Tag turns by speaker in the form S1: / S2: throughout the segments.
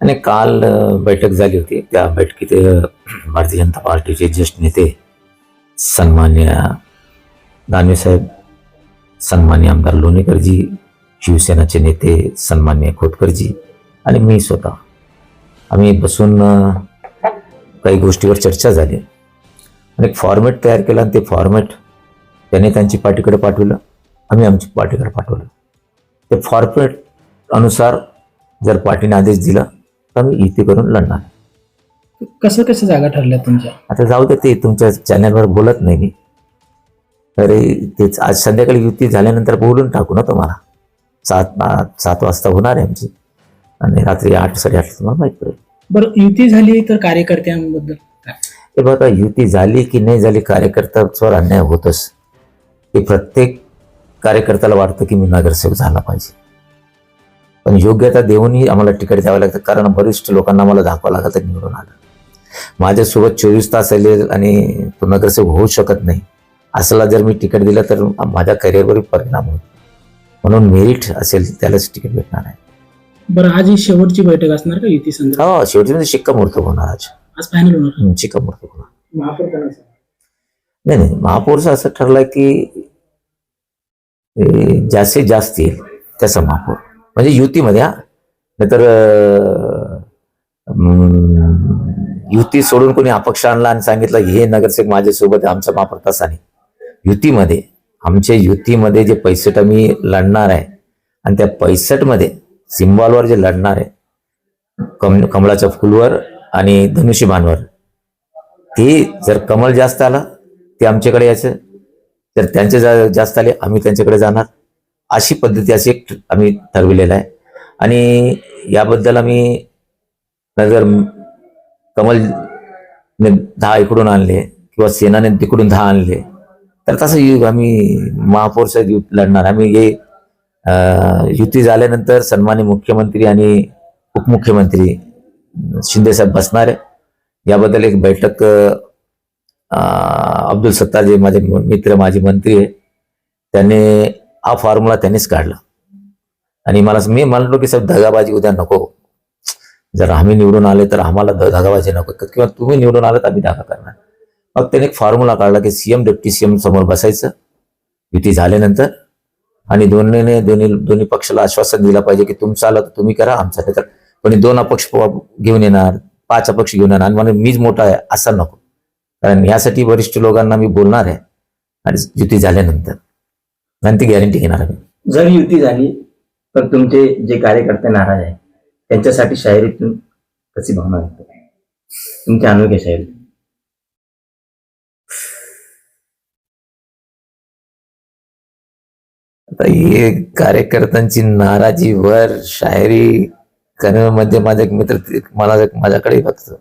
S1: आणि काल बैठक झाली होती. त्या बैठकीत भारतीय जनता पार्टीचे ज्येष्ठ नेते सन्मान्य दानवेसाहेब सन्मान्य आमदार लोणीकरजी शिवसेनाचे नेते सन्मान्य खोतकरजी आणि मी स्वतः. आम्ही बसून काही गोष्टीवर चर्चा झाली. आणि एक फॉर्मॅट तयार केला आणि ते फॉर्मॅट त्याने त्यांची पार्टीकडे पाठवलं आम्ही आमची पार्टीकडे पाठवलं. ते फॉर्मॅट अनुसार जर पार्टीने आदेश दिला तर आम्ही युती करून लढणार.
S2: कसं कसं जागा ठरल्या तुमच्या?
S1: आता जाऊ दे ते तुमच्या चॅनलवर बोलत नाही मी. तरी तेच आज संध्याकाळी युती झाल्यानंतर बोलून टाकू ना तुम्हाला. सात सात वाजता होणार आहे आमची. आणि रात्री आठ साडेआठ तुम्हाला माहीत पडेल.
S2: बरं युती झाली तर कार्यकर्त्यांबद्दल
S1: हे बघा युती झाली की नाही झाली कार्यकर्त्यावर अन्याय होतच. हे प्रत्येक कार्यकर्त्याला वाटतं की मी नगरसेवक झाला पाहिजे. पण योग्यता देऊनही आम्हाला तिकीट द्यावं लागतं कारण वरिष्ठ लोकांना मला दाखवावं लागतं निवडून आलं. माझ्यासोबत चोवीस तास आले आणि तो नगरसेवक होऊ शकत नाही. असला जर मी तिकीट दिलं तर माझ्या करिअरवर परिणाम होईल. म्हणून मेरिट असेल त्यालाच तिकीट भेटणार आहे.
S2: बरं आज ही शेवटची बैठक असणार का युती संदर्भात?
S1: हो शेवटी म्हणजे शिक्कामोर्तब होणार आज.
S2: आज फायनल होणार.
S1: हं, शिक्कामोर्तब होणार.
S2: महापौर कोणाचा?
S1: नाही नाही महापौरचं असं ठरलंय की ए, जास्तीत जास्त येईल त्याचा महापौर. म्हणजे युतीमध्ये हा? नाहीतर युती सोडून कोणी अपक्ष आणला आणि सांगितलं हे नगरसेवक माझ्यासोबत आमचा महापौर युतीमध्ये आमच्या युतीमध्ये जे पैसठ आम्ही लढणार आहे आणि त्या पैसठमध्ये सिम्बॉलवर जे लढणार आहे कम कमळाच्या फुलवर आणि धनुष्यबाणवर ते जर कमल जास्त आला ते आमच्याकडे यायचं. तर त्यांचे जा- जास्त आले आम्ही त्यांच्याकडे जाणार. अशी पद्धती अशी एक आम्ही ठरविलेलं आहे. आणि याबद्दल आम्ही नजर कमल दहा इकडून आणले किंवा सेनाने तिकडून दहा आणले. तर तसं युग आम्ही महापौर लढणार. आम्ही हे युती झाल्यानंतर सन्मान्य मुख्यमंत्री आणि उपमुख्यमंत्री शिंदेसाहेब बसणार आहे. याबद्दल एक बैठक अब्दुल सत्तार जे माझे मित्र माजी मंत्री आहे त्याने हा फॉर्म्युला त्यांनीच काढला. आणि मला मी म्हणलो की साहेब दगाबाजी उद्या नको. जर आम्ही निवडून आले तर आम्हाला दगाबाजी नको. किंवा तुम्ही निवडून आले तर आम्ही दगा करणार. मग त्याने एक फॉर्म्युला काढला की सीएम डेप्टी सीएम समोर बसायचं. युती झाल्यानंतर आणि दोन्हीने दोन्ही दोन्ही पक्षाला आश्वासन दिलं पाहिजे की तुमचं आलं तर तुम्ही करा आमचा नाही तर. कोणी दोन अपक्ष घेऊन येणार पाच अपक्ष घेऊन येणार. आणि मला मीच मोठा आहे असं नको. कारण यासाठी वरिष्ठ लोकांना मी बोलणार आहे. आणि युती झाल्यानंतर. आणि ती गॅरंटी घेणार आहे.
S3: जर युती झाली तर तुमचे जे कार्यकर्ते नाराज आहेत त्यांच्यासाठी शाहिरीतून कशी भावना व्यक्त? तुमच्या अनोख्या शाहिरी
S1: आता हे कार्यकर्त्यांची नाराजी वर शायरी करण्यामध्ये माझा एक मित्र मला माझ्याकडे बघतो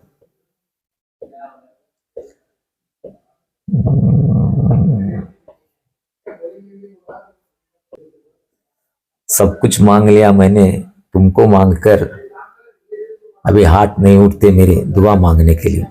S1: सब कुछ मांग लिया मैंने तुमको मांग कर अभी हाथ नहीं उठते मेरे दुआ मांगने के लिए।